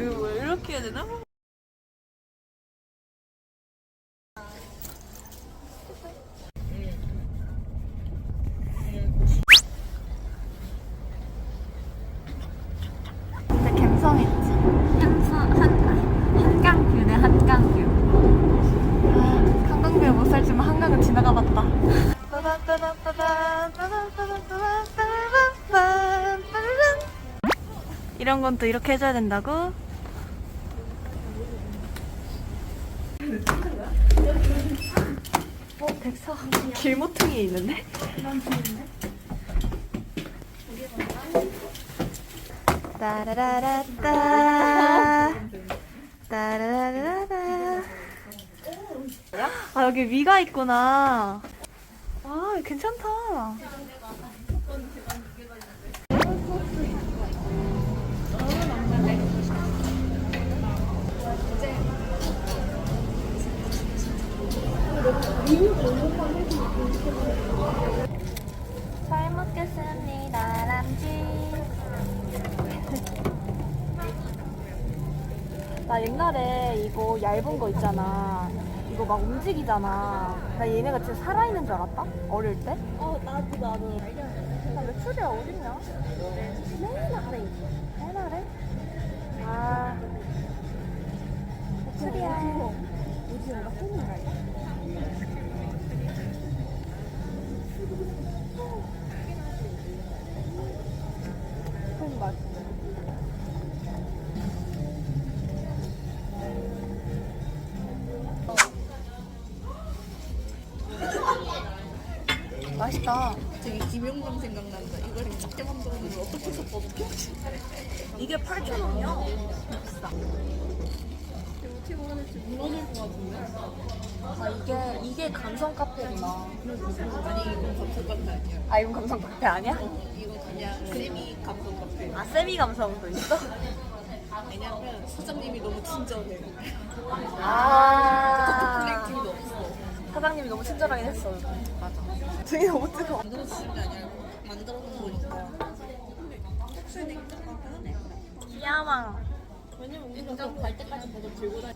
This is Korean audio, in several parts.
이거 왜 이렇게 해야 되나? 건 또 이렇게 해줘야 된다고? 어, 백서? 길모퉁이에 있는데? 따라라라따. 따라라라라 아 여기 위가 있구나. 아 괜찮다 잘 먹겠습니다 람쥐 나 옛날에 이거 얇은 거 있잖아. 이거 막 움직이잖아. 나 얘네가 진짜 살아있는 줄 알았다? 어릴 때? 어, 나도, 나도. 나 메추리아 어딨냐? 맨 아래 있어. 맨 아래? 아. 메추리아. 맛있다. 되게 김영남 생각난다. 이걸 작게 만들었는데 어떻게 섞어놓게? 이게 8,000원이야. 비싸. 먹어낼지 무너질 것 같은데? 아, 이게, 이게 감성 카페구나. 아니 이건 감성 카페 아니야. 아, 이건 감성 카페 아니야? 이거 그냥 세미 감성 카페. 아, 세미 감성도 있어? 왜냐면 사장님이 너무 친절해. 아. 플레이팅도 없어. 사장님이 너무 친절하긴 했어. 맞아. 등이 너무 뜨거워. 만들어주는 게 아니라 만들어 놓은 거니까. 혹시 냉장 편해. 귀여워. 왜냐면 우리가 갈 때까지 계속 들고 다니.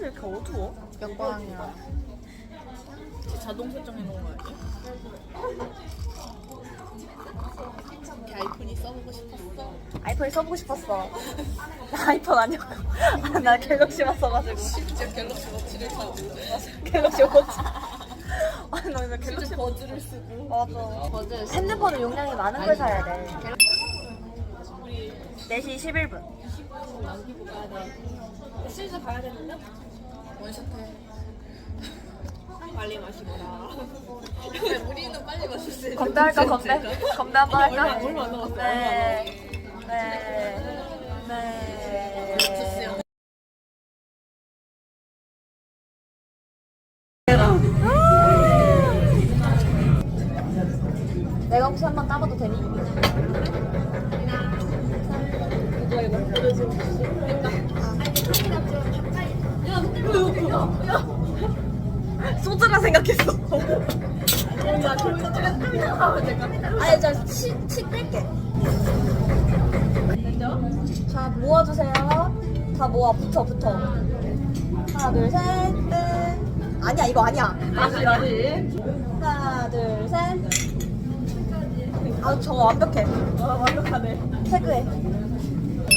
왜 이렇게 어두워? 영광이야. 자동 설정해 놓은 거? 이렇게 아이폰이 써보고 싶었어. 아이폰 써보고 싶었어. 나 아이폰 아니고. 아, 나 갤럭시만 써가지고. 심지어 갤럭시 워치를 사고. 갤럭시 워치. 아니, 나 이제 갤럭시 버즈를 쓰고. 맞아. 버즈 핸드폰은 용량이 많은 걸 사야 돼. 4시 11분. 실즈 가야 되는데? 원샷해. 빨리 마시거라. 우리는 빨리 마실 수 있는 건배 할까, 건배? 건배 한번 할까? 얼마, 얼마 안 남았어, 네. 네. 네. 아, 저거 완벽해. 완벽하네. 태그해.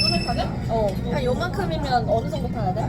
완벽하네? 어. 한 요만큼이면 어느 정도 타야 돼?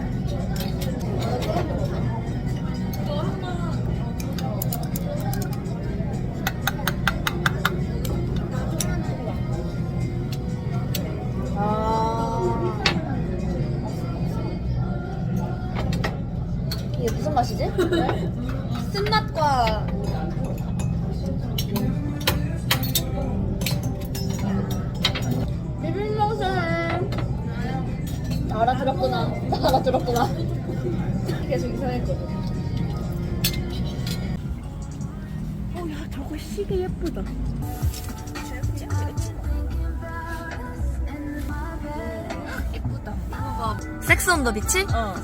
시계 예쁘다. 섹스 온 더 비치? 어.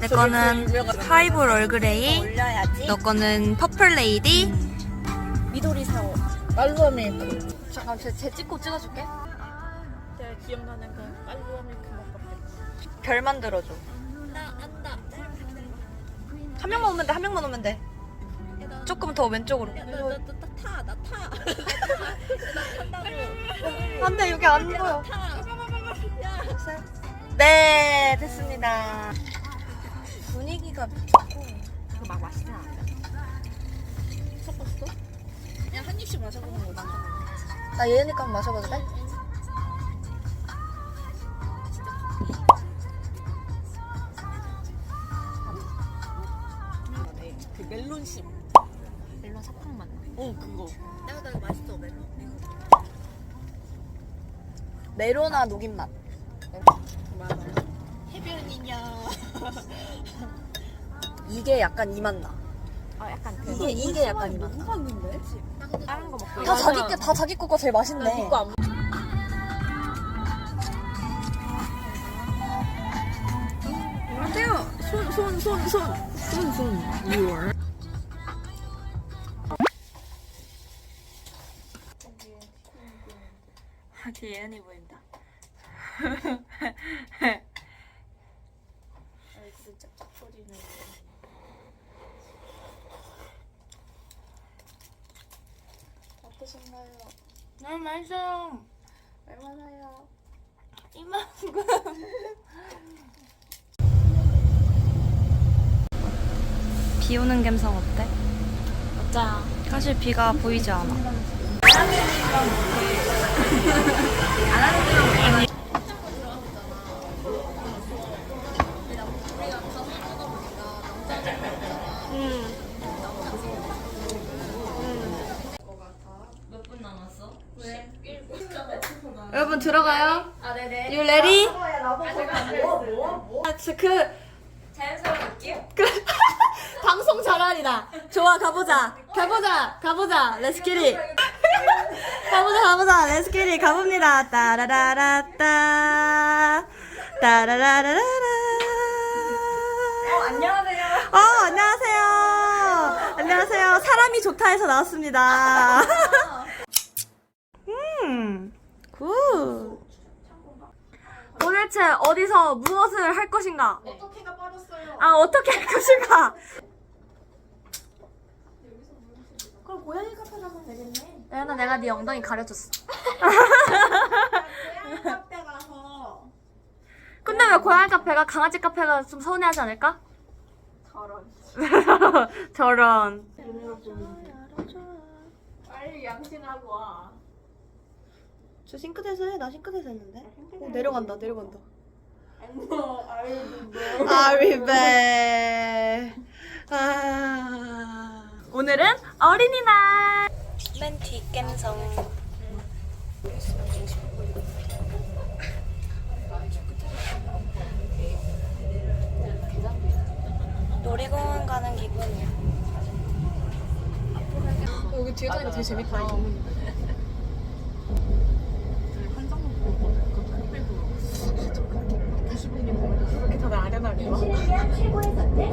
내 저기 거는 그. 파이브 얼그레이, 올려야지. 너 거는 퍼플 레이디. 미도리 사오. 말로 메이크. 잠깐 제, 제 찍고 찍어줄게. 기억나는 그 깔루어 밀크 먹었대. 별 만들어줘. 안다. 한 명만 오면 돼, 한 명만 오면 돼. 조금 더 왼쪽으로. 나타나 타. 나 탄다고. 안 돼, 여기 안 보여. 타. 야. 네, 됐습니다. 분위기가. 이거 막 맛있진 않아. 섞었어? 그냥 한 입씩 마셔보는 거 맞아. 나 예은이가 한번 마셔봐도 돼? 네, 그 멜론심. 어 그거. 나 맛있어 멜론. 메로나 녹인 맛. 맞아. 해변이냐. 이게 약간 이 맛 나. 아 약간 그. 이게, 이게 약간 이 맛 나. 봤는데? 다른 거 먹고. 다 자기 게, 다 자기 거가 제일 맛있네. 이거 안. 안돼요. 손 손 손 손. 손 손. You 아, 예은이 보인다. 아이고 짝짝거리는. 어떠신가요? 너무 맛있어요. 얼마나요? 이만큼. 비 오는 감성 어때? 맞아. 사실 비가 보이지 않아. 여러분 들어가요. 아 네네. You ready? 아, 저 그. 자연스럽게 할게요. 그 방송 잘하리다. 좋아 가보자. 가보자. 가보자. Let's get it. 가보자 가보자. It. 가봅니다. 따라라라따. 따라라라라라. 어 안녕하세요. 어 안녕하세요. 안녕하세요. 사람이 좋다 해서 나왔습니다. 음. 굿. 도대체 어디서 무엇을 할 것인가? 어떻게가 빠졌어요? 아 어떻게 할 것인가? 그럼 고양이 카페 가면 되겠네. 예나 내가 네 엉덩이 가려줬어. 고양이 카페 가서 근데 왜 고양이 카페가 강아지 카페가 좀 서운해하지 않을까? 저런. 저런. 빨리 양신하고 와. 저 싱크대에서 해. 나 싱크대에서 했는데. 오, 내려간다. 내려간다. 뭐 아유 아리베. 아. 오늘은 어린이날. 멘티 깸성. 놀이공원 가는 기분이야. 여기 뒤에 자리가 되게 재밌다. 그렇게 다들 아련하게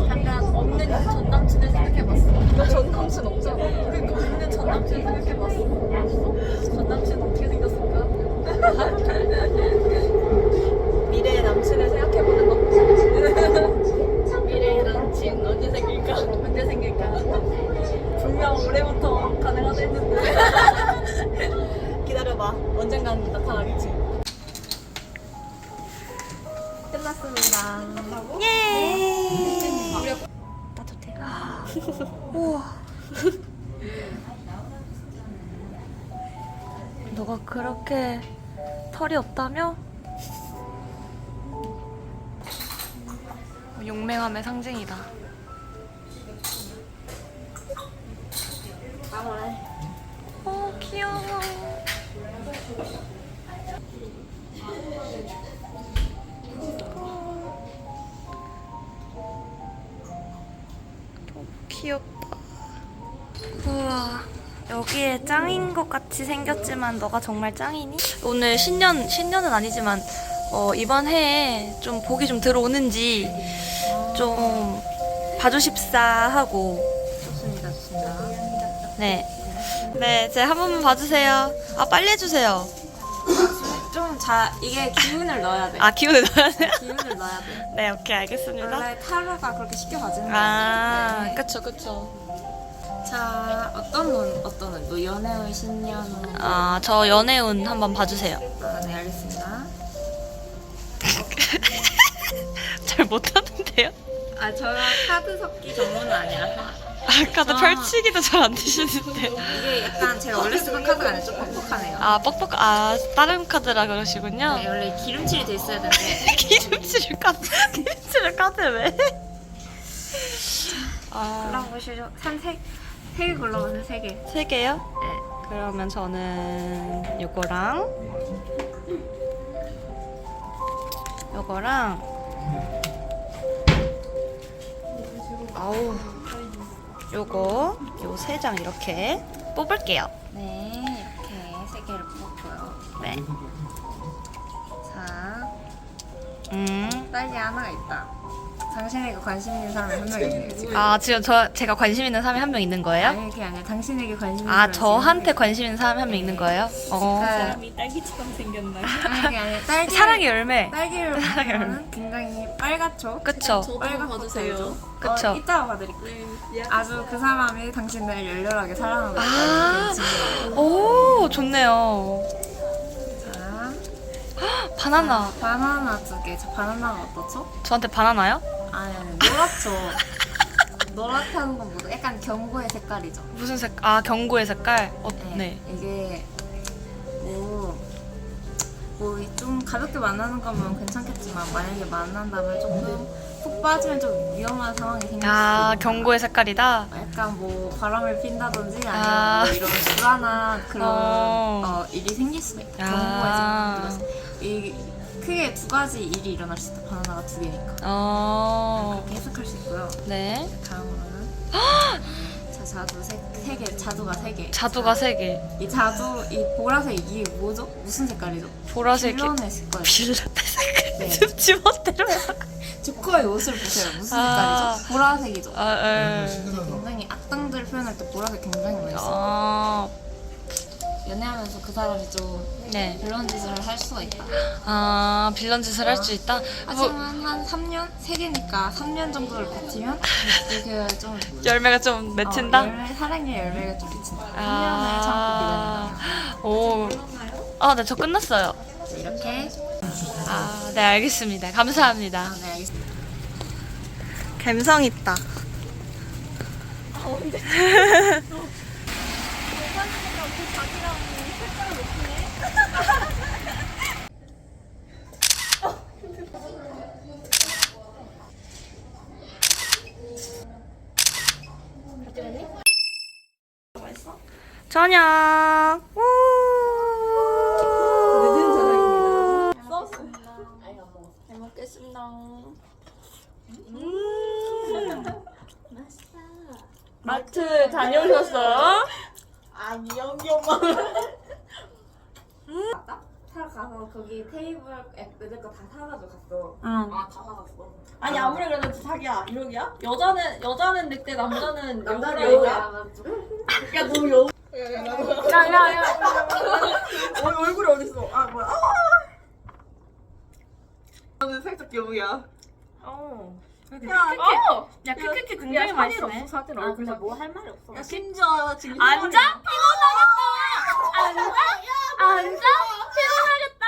약간 없는 전 남친을 생각해봤어. 너전 남친 없잖아. 그러니까 남친 생각해봤어. 전 남친 어떻게 생겼을까? 미래의 남친을 생각해보는 거. 미래의 남친 언제 생길까? 언제 생길까? 분명 올해부터 가능하다 했는데. 기다려봐. 언젠간 나타나겠지. 털이 없다며? 용맹함의 상징이다. 어 귀여워. 귀엽다. 우와. 여기에 짱인 것 같이 생겼지만 너가 정말 짱이니? 오늘 신년 신년은 아니지만 어, 이번 해에 좀 복이 좀 들어오는지 좀 봐주십사 하고 좋습니다, 좋습니다. 네. 네, 제 한 번만 봐주세요. 아 빨리 해주세요. 좀 자 이게 기운을 넣어야 돼. 아 기운을 넣어야 돼요? 기운을 넣어야 돼. 네 오케이 알겠습니다. 원래 타로가 그렇게 쉽게 봐주는 아 거지. 네. 그쵸 그쵸. 자 어떤 운 어떤 운? 뭐 연애운, 신년운. 아 저 연애운 한번 봐주세요. 아, 네 알겠습니다. 잘 못하는데요? 아 저가 카드 섞기 전문은 아니라서 아까도 아. 펼치기도 잘 안 되시는데. 이게 약간 제가 원래 쓰던 카드가 아니라 좀 뻑뻑하네요. 아 뻑뻑 아 다른 카드라 그러시군요. 네, 원래 기름칠이 돼 있어야 되는데 기름칠을 카드 기름칠을 카드 왜? 아, 골라보시죠. 한세 세 개 골라보세요. 세 개. 세 개요? 네. 그러면 저는 요거랑 요거랑 아우 요거 요 세 장 이렇게 뽑을게요. 네 이렇게 세 개를 뽑았고요. 네. 자 음. 딸기 하나가 있다. 당신에게 관심 있는 사람이 한 명 있는 거지. 아 지금 저 제가 관심 있는 사람이 한 명 있는 거예요? 아니 그게 아니라 당신에게 관심 있는 아 사람이 저한테 지금 관심 있는 사람이 한 명 있는 거예요? 어. 네. 딸기처럼 생겼나요? 아니 그게 아니라 딸기 사랑의 열매. 딸기를 사랑의 보면 굉장히 빨갛죠. 그쵸? 빨갛고 봐주세요. 그쵸. 어, 이따가 봐드릴게요. 아주 그 사람이 당신을 열렬하게 사랑하고 아. 있다는. 오 좋네요. 자, 바나나. 바나나 두 개. 저 바나나가 어떻죠? 저한테 바나나요? 아니 노랗죠. 노랗다는 건 뭐죠? 약간 경고의 색깔이죠. 무슨 색? 아 경고의 색깔. 어, 네. 이게 뭐뭐좀 가볍게 만나는 거면 괜찮겠지만 만약에 만난다면 조금 푹 빠지면 좀 위험한 상황이 생길 수아 있다. 경고의 색깔이다. 약간 뭐 바람을 핀다든지 아니면 아. 뭐 이런 불안한 그런 어. 어, 일이 생길 수가 있다. 아. 경고에서 이 크게 두 가지 일이 일어날 수 있다. 바나나가 두 개니까 어. 해석할 수 있고요. 네. 다음으로는 자 자두 세, 세 개, 자두가 세 개. 자두가 세 개. 이 자두 이 보라색 이게 뭐죠? 무슨 색깔이죠? 보라색이. 빌런의 색깔. 빌라테 색깔. 네. 좀 해서. 조커의 옷을 보세요. 무슨 아. 색깔이죠? 보라색이죠. 아, 에. 굉장히 악당들 표현할 때 보라색 굉장히 많이 써요. 아, 연애하면서 그 사람이 좀 네. 그런 짓을 할 수가 있다. 아, 빌런 짓을 할 수 있다? 뭐, 하지만 한 3년? 3개니까 3년 정도를 버티면 이렇게 좀 열매가 좀 맺힌다? 어, 열매, 사랑의 열매가 좀 비친다. 3년을 아, 참고 오. 아, 네, 저 끝났어요. 기다린다. 이렇게. 아, 네, 알겠습니다. 감사합니다. 아, 네, 알겠습니다. 감성 있다. 저녁. 우. 늦은 저녁입니다. 잘 먹겠습니다. 마트 다녀오셨어요? 아니 여기 엄마 사 가서 거기 테이블 애들 거다 사가지고 갔어. 응. 아 다 사갔어 아니 아무리 그래도 자기야 이러기야? 여자는 여자는 늑대 남자는 남자는 여우야. 야너 여우 야야 야야야. 어, 얼굴이 어딨어 아 뭐야 아! 나는 살짝 여우야 어. 야, 어. 야, 크크크 굉장히 맛있네. 없어 사진 아, 얼굴 근데 뭐 할 말이 없어. 야 심지어 지금 앉아? 피곤하겠다. 앉아? 앉아? 피곤하겠다.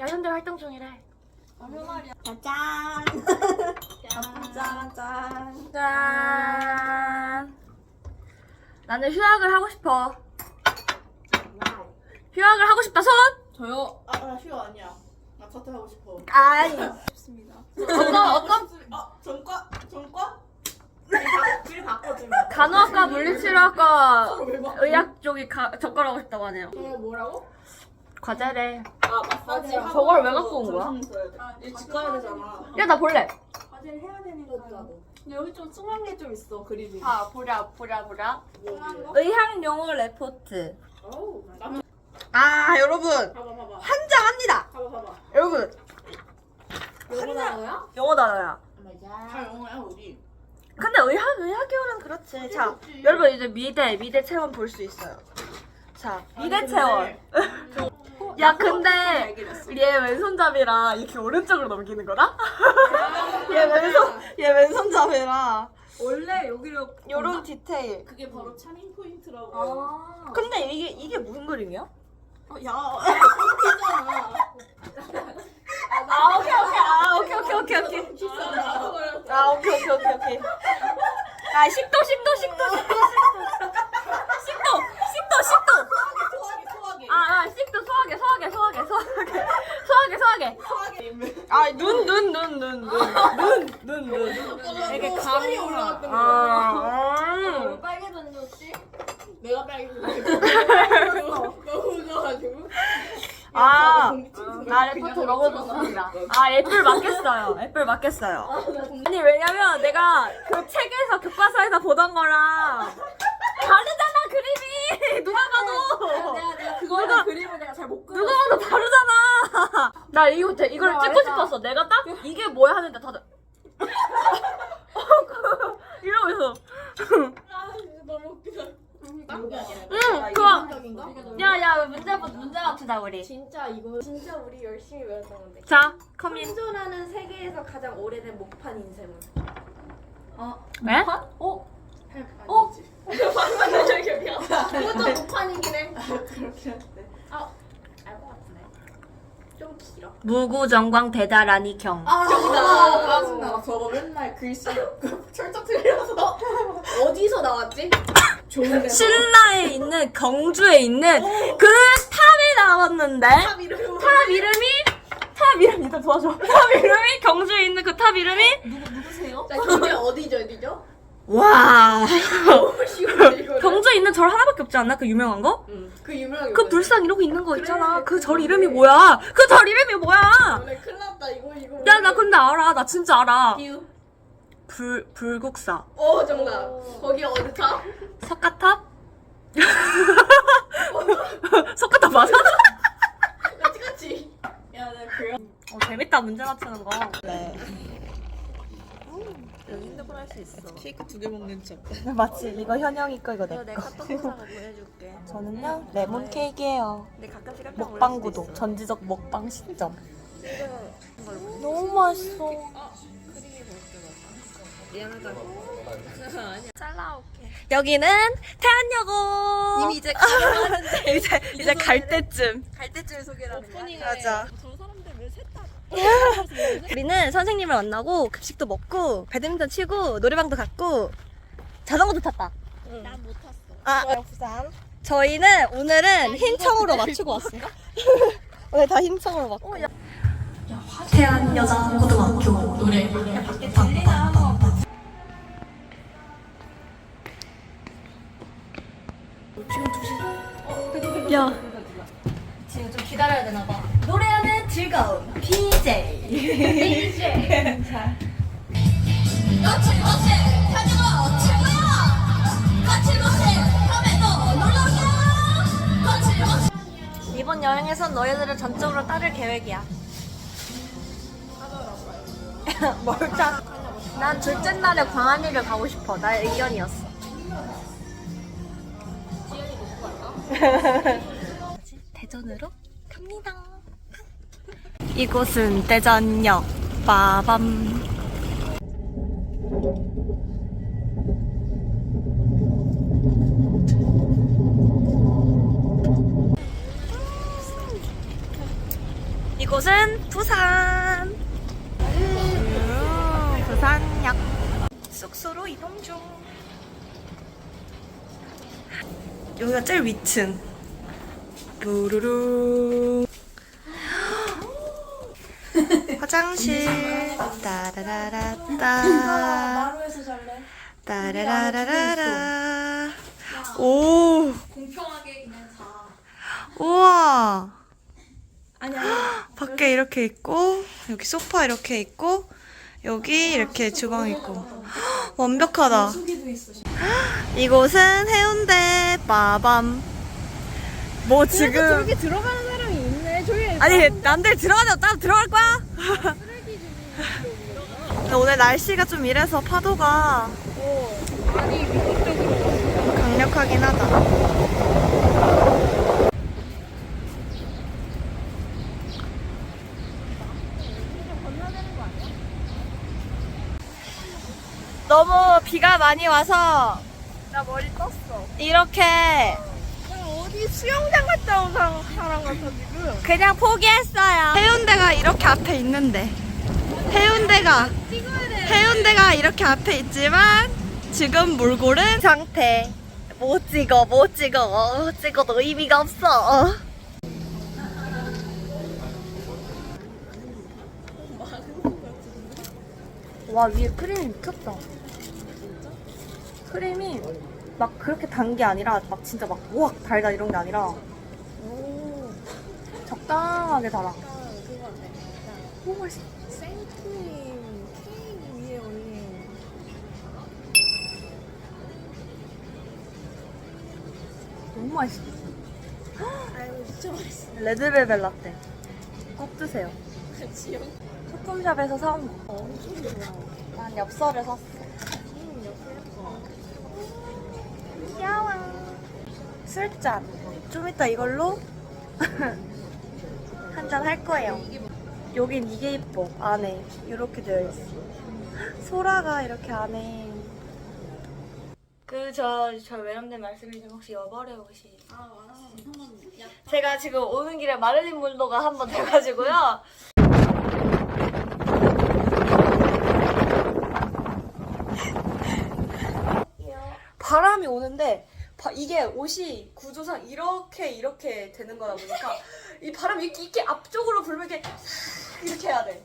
야, 현재 활동 중이래. 짠 짠, 짠. 짠. 나는 휴학을 하고 싶어. 휴학을 하고 싶다, 손! 저요? 아, 나휴 아니야 나 커트 하고 싶어 아이. 좋습니다 어떤, 어떤 아 전과? 전과? 바꿔 간호학과 물리치료학과? 의학 쪽이 가, 접근하고 싶다고 하네요. 저거 뭐라고? 과제래. 아 마사지 하고 저걸 왜 갖고 온 거야? 써야 돼. 아, 집 가야 되잖아 야, 나 볼래. 과제를 해야 되는 나도 근데 여기 좀 숭한 게 좀 있어 그림이 아, 보자. 숭한 거? 의학 용어 레포트. 어우 나는 아, 여러분. 봐봐 봐봐 한장합니다. 봐봐 봐봐 여러분. 영어 단어야? 영어 단어야. 다 영어야 우리 근데 의학 의학계열은 그렇지. 자, 여러분 이제 미대 미대 체험 볼수 있어요. 자, 미대 체험. 야 근데 얘 왼손잡이라 이렇게 오른쪽으로 넘기는 거다? 얘 왼손 얘 왼손잡이라 원래 여기로 요런 디테일. 그게 바로 차밍 포인트라고. 아. 근데 이게 이게 무슨 그림이야? 어, 야. 아 오케이 오케이 아 오케이 오케이 오케이 오케이 아 오케이 오케이 오케이 오케이 아 10도 10도 10도 10도 10도 10도 10도 소화기 소화기. 아, 아 10도 소화게 소화게 소화게 소화게 소화게 소화게 소화기. 아눈 눈눈눈눈눈눈 이게 감이 올라갔던 아 음. 빨개졌니 혹시? 내가 빨개졌어. 너무 좋아가지고. 아, 나 레포트 너무 좋습니다. 아, 애플 맞겠어요. 애플 맞겠어요. 아니, 왜냐면 내가 그 책에서 교과서에서 보던 거랑 다르잖아, 그림이! 누가 봐도! 내가 내가 그거는 그림을 내가 잘 못 그려. 누가 봐도 다르잖아! 나 이거, 되- 이걸 나 찍고 알다. 싶었어. 내가 딱 이게 뭐야 하는데 다들. 이러고 있어. 아 진짜 너무 웃기다. 응, 그거. 야, 야, 문제, 맞추자, 우리. 진짜 이거 진짜 우리 열심히 외웠던 건데. 자, 커민. 현존하는 세계에서 가장 오래된 목판 인쇄물. 네? 어? 어? 이것도 목판이긴 해. 그렇게 한데. 알것 같은데. 좀 길어. 무구정광 대다라니 경. 아 정답. 짜증나. 저거 맨날 글씨 철저 틀려서. 어디서 나왔지? 좋은. 신라에 있는 경주에 있는 그 나왔는데 탑 이름. 이름이 탑 이름 일단 도와줘 탑 이름이 경주에 있는 그 탑 이름이 누구세요? 자, 경제 어디죠, 어디죠? 와 너무 이거. 경주에 있는 절 하나밖에 없지 않나 그 유명한 거? 그 유명한 그 불상 이러고 있는 거 있잖아 그 절 이름이 뭐야 그 절 이름이 뭐야 원래 큰일 났다 이거 이거. 야 나 근데 알아 나 진짜 알아 비유. 불 불국사 오 정답. 거기 어디 탑? 석가탑 맞아? 같이 같이. 야, 내가 그 어, 문제 맞추는 거. 네. 핸드폰 할 수 있어. 케이크 두 개 먹는 척. 맞지? 이거 현영이 거 이거 내내 카톡 영상을 보내줄게. 저는요 레몬 케이크예요. 근데 가끔씩 깜짝 먹방 수도 구독 전지적 먹방 시점. 너무 맛있어. 잘라올게. 여기는 태안여고. 이미 이제 가는데 이제 이제 갈 때쯤. 갈 때쯤에 소개를 하는 거야. 맞아. 저 사람들 왜 셋다 우리는 선생님을 만나고 급식도 먹고 배드민턴 치고 노래방도 갔고 자전거도 탔다. 난 못 탔어. 아, 저희는 오늘은 흰청으로 맞추고 왔어요. 오늘 다 흰청으로 맞고. 태안 여자 고등학교 노래. 야. 지금 좀 기다려야 되나 봐. 노래하는 즐거움. BJ. 이번 여행에선 너희들을 전적으로 따를 계획이야. 멀다. 난 둘째 날에 광안리를 가고 싶어. 나의 의견이었어. 대전으로 갑니다. 이곳은 대전역 빠밤. 이곳은 부산. 음, 부산역. 숙소로 이동 중. 여기가 제일 위층. 부르르. 화장실. 따라라라따. 마루에서 잘래. 따라라라라라. 오. 공평하게 그냥 자. 우와. 밖에 이렇게 있고 여기 소파 이렇게 있고 여기 이렇게 주방 있고 완벽하다. 이곳은 해운대 빠밤. 뭐 지금 들어가는 아니 남들 들어가자 따로 들어갈 거야? 오늘 날씨가 좀 이래서 파도가 강력하긴 하다. 너무 비가 많이 와서 나 머리 떴어. 이렇게 어디 수영장 갔다 온 사람, 사람 같아 지금. 그냥 포기했어요. 해운대가 이렇게 앞에 있는데 해운대가 해운대가 이렇게 앞에 있지만 지금 물고른 상태. 못 찍어, 못 찍어, 못 찍어도 의미가 없어. 와 위에 크림이 미쳤다. 크림이 막 그렇게 단 게 아니라 막 진짜 막 우악 달다 이런 게 아니라 적당하게 달아. 오 맛있어. 생크림 케이크 위에 올린. 너무 맛있어. 아이고 진짜 맛있어. 레드벨벳 라떼. 꼭 드세요. 지영. 소품샵에서 사온 거. 엄청 좋아. 난 엽서를 샀어. 음, 옆에 귀여워. 술잔. 좀 이따 이걸로 한잔 할 거예요. 여긴 이게 이뻐. 안에 이렇게 되어 있어. 소라가 이렇게 안에. 그저저 외람된 말씀이 좀 혹시 여벌의 옷이? 제가 지금 오는 길에 마를린 문로가 한 번 돼가지고요. 바람이 오는데 바- 이게 옷이 구조상 이렇게 이렇게 되는 거다 보니까 이 바람이 이렇게, 이렇게 앞쪽으로 불면 이렇게 싹 이렇게 해야 돼.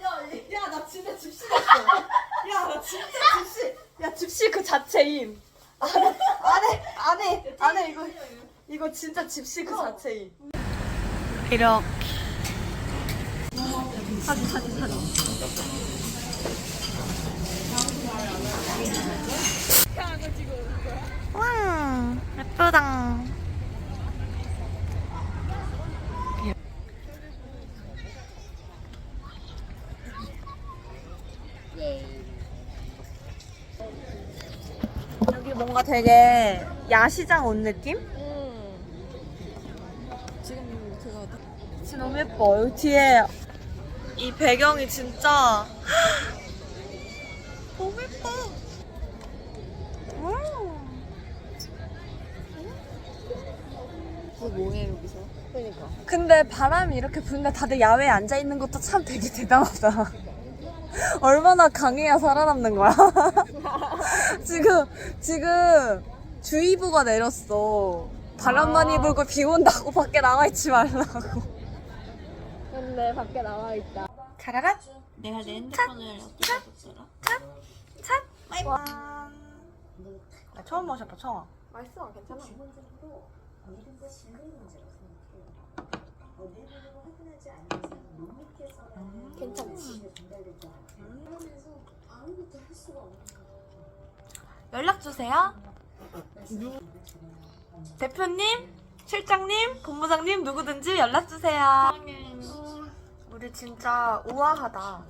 야, 나 진짜 집시 됐어. 야, 나 진짜 집시. 야, 집시 그 자체임. 안에, 안에, 안에, 안에 이거, 이거 진짜 집시 그 자체임. 이렇게. 사진, 사진, 사진. 와, 예쁘다. 여기 뭔가 되게 야시장 온 느낌? 지금 그거 진짜 너무 예뻐. 여기 뒤에 이 배경이 진짜 너무 예뻐. 그 뭐해 여기서? 그러니까. 근데 바람이 이렇게 부는데 다들 야외에 앉아 있는 것도 참 되게 대단하다. 얼마나 강해야 살아남는 거야? 지금 지금 주의보가 내렸어. 바람 많이 불고 비 온다고 밖에 나가 있지 말라고. 근데 밖에 나와 있다. 차라라 내가 내 핸드폰을 어떻게 줬더라? 차 와이완. 나 처음 마셨다 처음. 맛있어, 괜찮아. 괜찮지. 연락 주세요. 대표님, 실장님, 본부장님 누구든지 연락 주세요. 우리 진짜 우아하다.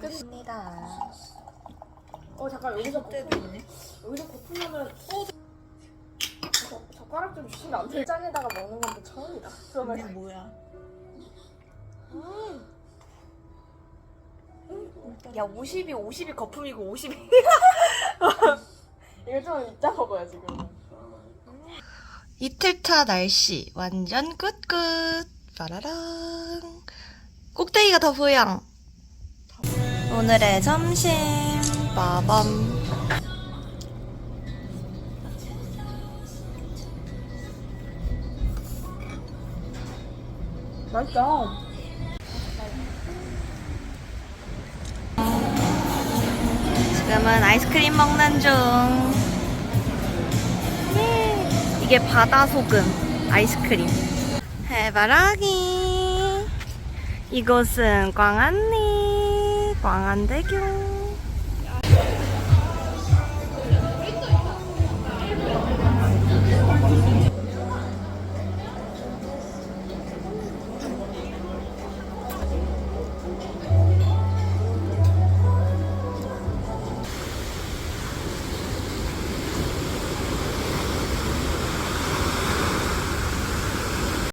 끝입니다. 어 잠깐 여기서 때도 있네. 여기서 거품하면 어. 저, 젓가락 좀 주시면 안 돼? 짠에다가 먹는 건또 처음이다. 이게 뭐야? 야 50이 50이 거품이고 50이 이거 좀 이따 먹어요 지금. 이틀차 날씨 완전 굿굿 빠라랑 꼭대기가 더 보여 오늘의 점심 빠밤 맛있다. 지금은 아이스크림 먹는 중. 예, 이게 바다 소금 아이스크림. 해바라기. 이곳은 광안리 광안대교